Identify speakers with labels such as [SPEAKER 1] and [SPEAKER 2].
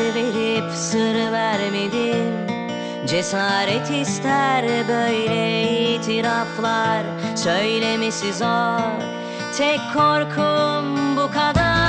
[SPEAKER 1] Verip sır vermedim Cesaret ister böyle itiraflar. Söylemesi zor. Tek korkum bu kadar.